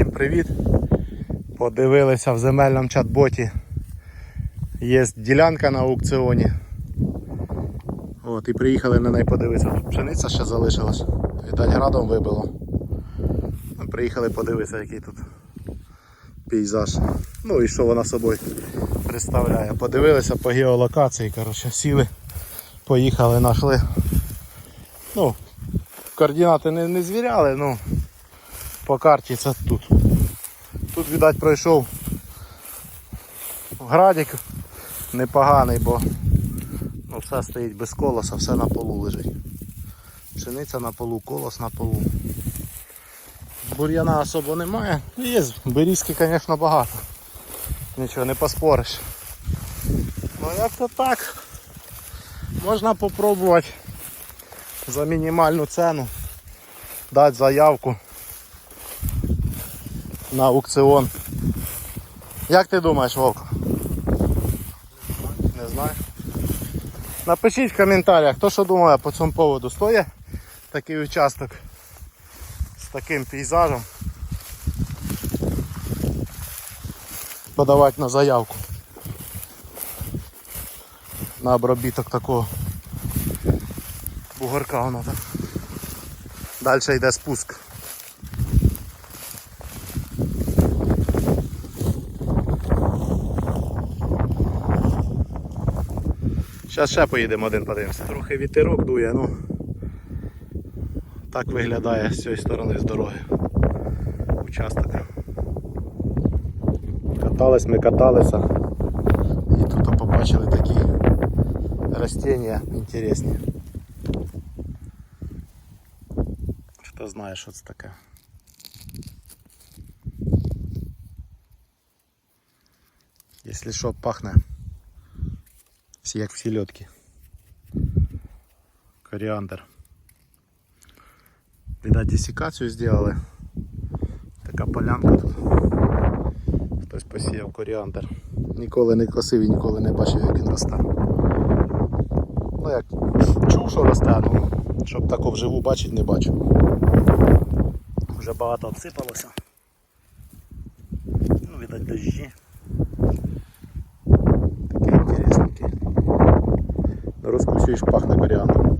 Всім привіт! Подивилися в земельному чат-боті. Є ділянка на аукціоні. От, і приїхали на неї подивитися. Пшениця ще залишилась. Віддать градом вибило. Приїхали подивитися, який тут пейзаж. Ну і що вона собою представляє. Подивилися по геолокації, коротше, сіли, поїхали, знайшли. Ну, координати не, не звіряли, ну по карті це тут. Тут, видать, пройшов градик непоганий, бо ну, все стоїть без колоса, все на полу лежить. Пшениця на полу, колос на полу. Бур'яна особо немає. Є, берізки, звісно, багато. Нічого не поспориш. Ну як то так. Можна попробувати за мінімальну ціну дати заявку на аукціон. Як ти думаєш, Вовк? Не знаю. Напишіть в коментарях, хто що думає по цьому поводу. Стоїть такий участок з таким пейзажем. Подавати на заявку. На обробіток такого бугорка воно так. Далі йде спуск. Зараз ще поїдемо один подивимося. Трохи вітерок дує, ну так виглядає з цієї сторони з дороги. Участок. Катались ми каталися і тут побачили такі растения інтересні. Хто знає, що це таке? Якщо що, пахне всі як в сільотки. Коріандр. Видать, десікацію зробили. Така полянка тут. Хтось посіяв коріандр. Ніколи не косив і ніколи не бачив, як він росте. Ну як чув, що росте, ну щоб тако вживу бачити, не бачу. Вже багато обсипалося. Ну, видать, дощі. Таке інтересненьке. Розкусюєш, пахне коріандром.